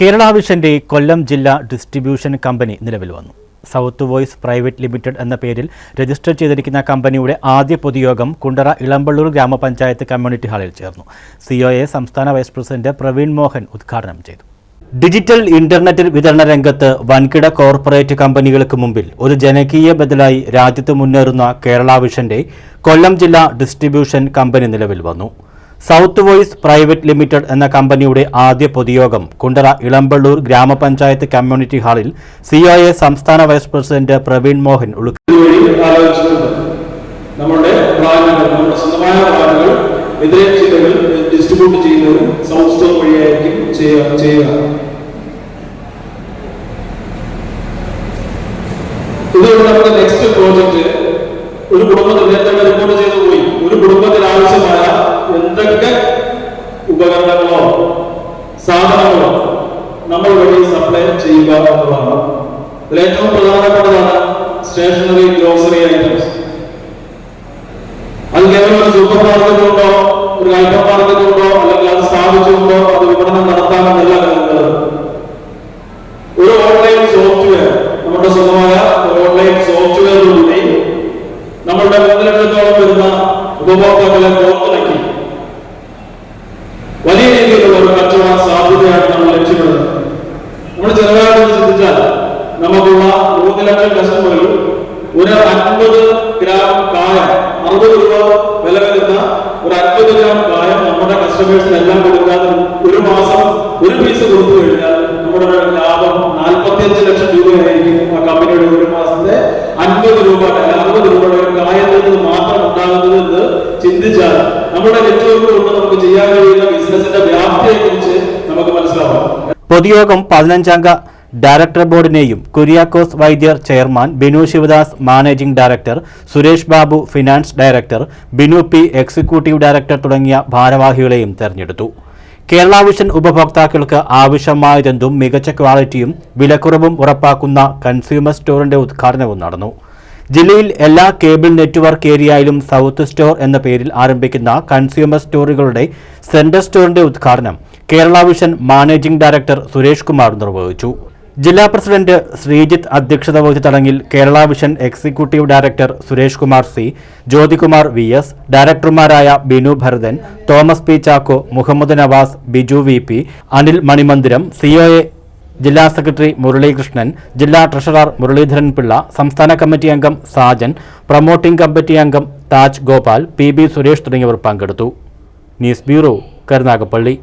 കേരള വിഷന്റെ കൊല്ലം ജില്ലാ distribution company നിലവിൽ വന്നു. സൗത്ത് വോയ്സ് പ്രൈവറ്റ് ലിമിറ്റഡ് എന്ന പേരിൽ രജിസ്റ്റർ ചെയ്തിരിക്കുന്ന കമ്പനിയുടെ ആദ്യ പൊതുയോഗം കുണ്ടറ ഇളമ്പള്ളൂർ ഗ്രാമപഞ്ചായത്ത് കമ്മ്യൂണിറ്റി ഹാളിൽ ചേർന്നു. സിഒഎ സംസ്ഥാന വൈസ് പ്രസിഡന്റ് പ്രവീൺ മോഹൻ ഉദ്ഘാടനം ചെയ്തു. ഡിജിറ്റൽ ഇന്റർനെറ്റ് വിതരണ രംഗത്ത് വൻകിട കോർപ്പറേറ്റ് കമ്പനികൾക്ക് മുമ്പിൽ ഒരു ജനകീയ ബദലായി രാജ്യത്ത് മുന്നേറുന്ന കേരള വിഷന്റെ കൊല്ലം ജില്ലാ ഡിസ്ട്രിബ്യൂഷൻ കമ്പനി നിലവിൽ വന്നു. സൗത്ത് വോയിസ് പ്രൈവറ്റ് ലിമിറ്റഡ് എന്ന കമ്പനിയുടെ ആദ്യ പൊതുയോഗം കുണ്ടറ ഇളമ്പള്ളൂർ ഗ്രാമപഞ്ചായത്ത് കമ്മ്യൂണിറ്റി ഹാളിൽ സി ഐ എ സംസ്ഥാന vice president Praveen Mohan distribute next project ഒരു കുടുംബത്തിൽ നേരത്തെ റിപ്പോർട്ട് ചെയ്തു പോയി. ഒരു കുടുംബത്തിന് ആവശ്യമായ എന്തൊക്കെ ഉപകരണങ്ങളോ സാധനങ്ങളോ നമ്മൾ വഴി സപ്ലൈ ചെയ്യുക എന്നുള്ളതാണ്. ഇതിൽ ഏറ്റവും പ്രധാനപ്പെട്ടതാണ് സ്റ്റേഷനറി ഗ്രോസറി ഐറ്റംസ് അത് കേവലം ഒരു സൂപ്പർ മാർക്കറ്റ് ഉണ്ടോ ഒരു ഹൈപ്പർ മാർക്കറ്റ് ഉണ്ടോ അല്ലെങ്കിൽ അത് സ്ഥാപിച്ചുകൊണ്ടോ അത് വിപണനം നടത്താമെന്നല്ല കരുതുന്നത് ഒരു ഓൺലൈൻ സോഫ്റ്റ്വെയർ നമ്മുടെ സ്വന്തമായ ഓൺലൈൻ സോഫ്റ്റ്വെയറിലൂടെ നമ്മളുടെ ലക്ഷത്തോളം വരുന്ന ഉപഭോക്താക്കളെ ഒരു കച്ചവട സാധ്യതയാണ് നമ്മൾ ലക്ഷ്യമിടുന്നത്. നമ്മൾ ചെറുതായിട്ട് ചിന്തിച്ചാൽ നമുക്കുള്ള മൂന്ന് ലക്ഷം കസ്റ്റമറിൽ ഒരു അൻപത് ഗ്രാം കായം അറുപത് രൂപ വില വരുന്ന ഒരു അൻപത് ഗ്രാം കായം നമ്മുടെ കസ്റ്റമേഴ്സിനെല്ലാം കൊടുക്കാതെ ഒരു മാസം ഒരു പീസ് കൊടുത്തു കഴിഞ്ഞാൽ നമ്മുടെ ലാഭം നാൽപ്പത്തിയഞ്ച് ലക്ഷം രൂപയായിരിക്കും ആ കമ്പനിയുടെ ഒരു മാസത്തെ അൻപത് രൂപ പൊതുയോഗം പതിനഞ്ചംഗ director ബോർഡിനെയും Kuriakose Vaidyar chairman Binu Sivadas managing director Suresh Babu finance director Binu P executive director തുടങ്ങിയ ഭാരവാഹികളെയും തെരഞ്ഞെടുത്തു. കേരള വിഷൻ ഉപഭോക്താക്കൾക്ക് ആവശ്യമായതെന്തും മികച്ച ക്വാളിറ്റിയും വിലക്കുറവും ഉറപ്പാക്കുന്ന കൺസ്യൂമർ സ്റ്റോറിന്റെ ഉദ്ഘാടനവും നടന്നു. ജില്ലയിൽ എല്ലാ കേബിൾ നെറ്റ്വർക്ക് ഏരിയയിലും സൗത്ത് സ്റ്റോർ എന്ന പേരിൽ ആരംഭിക്കുന്ന കൺസ്യൂമർ സ്റ്റോറുകളുടെ സെന്റർ സ്റ്റോറിന്റെ ഉദ്ഘാടനം Kerala vision managing director Suresh Kumar നിർവഹിച്ചു. ജില്ലാ പ്രസിഡന്റ് ശ്രീജിത്ത് അധ്യക്ഷത വഹിച്ച ചടങ്ങിൽ Kerala vision executive director Suresh Kumar C Jyothikumar V S ഡയറക്ടർമാരായ Binu Bharathan Thomas P Chacko Muhammad Navas Biju V P Anil Manimandiram COA ജില്ലാ secretary Muralikrishnan ജില്ലാ treasurer Muraleedharan Pillai സംസ്ഥാന committee അംഗം Sajan promoting committee അംഗം താജ് ഗോപാൽ പി ബി സുരേഷ് തുടങ്ങിയവർ പങ്കെടുത്തു. News bureau Karunagappally.